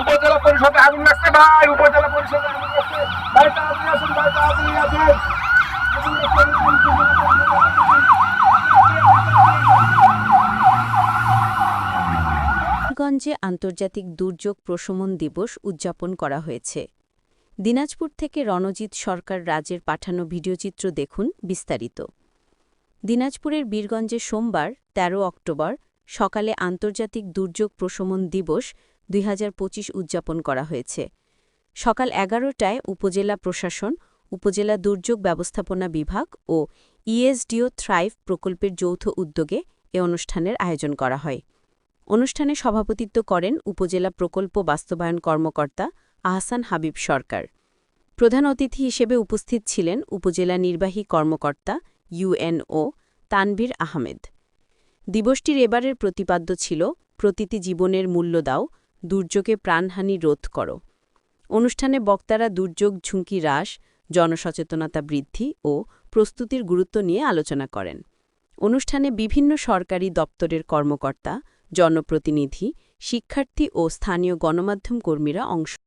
উপজেলা পরিষদে আগুন লাগছে, ভাই, উপজেলা পরিষদে আগুন লাগছে। ভাই, তাড়াতাড়ি আসুন, ভাই, তাড়াতাড়ি আসুন। গঞ্জে আন্তর্জাতিক দুর্যোগ প্রশমন দিবস উদযাপন করা হয়েছে। দিনাজপুর থেকে রণজিৎ সরকার রাজের পাঠানো ভিডিওচিত্র দেখুন বিস্তারিত। দিনাজপুরের বীরগঞ্জে সোমবার ১৩ অক্টোবর, সকালে আন্তর্জাতিক দুর্যোগ প্রশমন দিবস দুই হাজার পঁচিশ উদযাপন করা হয়েছে। সকাল এগারোটায় উপজেলা প্রশাসন, উপজেলা দুর্যোগ ব্যবস্থাপনা বিভাগ ও ইএসডিও থ্রাইভ প্রকল্পের যৌথ উদ্যোগে এ অনুষ্ঠানের আয়োজন করা হয়। অনুষ্ঠানে সভাপতিত্ব করেন উপজেলা প্রকল্প বাস্তবায়ন কর্মকর্তা আহসান হাবিব সরকার। প্রধান অতিথি হিসেবে উপস্থিত ছিলেন উপজেলা নির্বাহী কর্মকর্তা ইউএনও তানভীর আহমেদ। দিবসটির এবারের প্রতিপাদ্য ছিল, প্রতিটি জীবনের মূল্য দাও দুর্যোগে প্রাণহানি রোধ করো। অনুষ্ঠানে বক্তারা দুর্যোগ, ঝুঁকি হ্রাস, জনসচেতনতা বৃদ্ধি ও প্রস্তুতির গুরুত্ব নিয়ে আলোচনা করেন। অনুষ্ঠানে বিভিন্ন সরকারি দপ্তরের কর্মকর্তা, জনপ্রতিনিধি, শিক্ষার্থী ও স্থানীয় গণমাধ্যম কর্মীরা অংশ